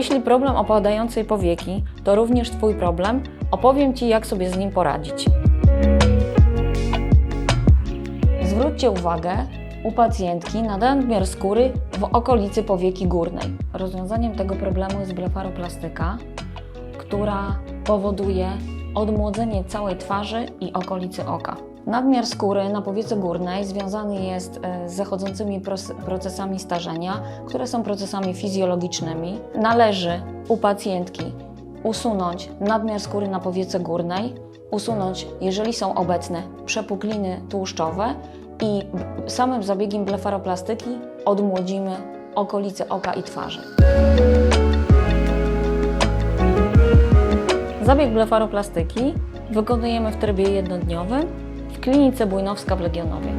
Jeśli problem opadającej powieki to również Twój problem, opowiem Ci, jak sobie z nim poradzić. Zwróćcie uwagę u pacjentki na nadmiar skóry w okolicy powieki górnej. Rozwiązaniem tego problemu jest blefaroplastyka, która powoduje odmłodzenie całej twarzy i okolicy oka. Nadmiar skóry na powiece górnej związany jest e, z zachodzącymi procesami starzenia, które są procesami fizjologicznymi. Należy u pacjentki usunąć nadmiar skóry na powiece górnej, usunąć, jeżeli są obecne, przepukliny tłuszczowe i samym zabiegiem blefaroplastyki odmłodzimy okolice oka i twarzy. Zabieg blefaroplastyki wykonujemy w trybie jednodniowym klinice Bujnowska w Legionowie.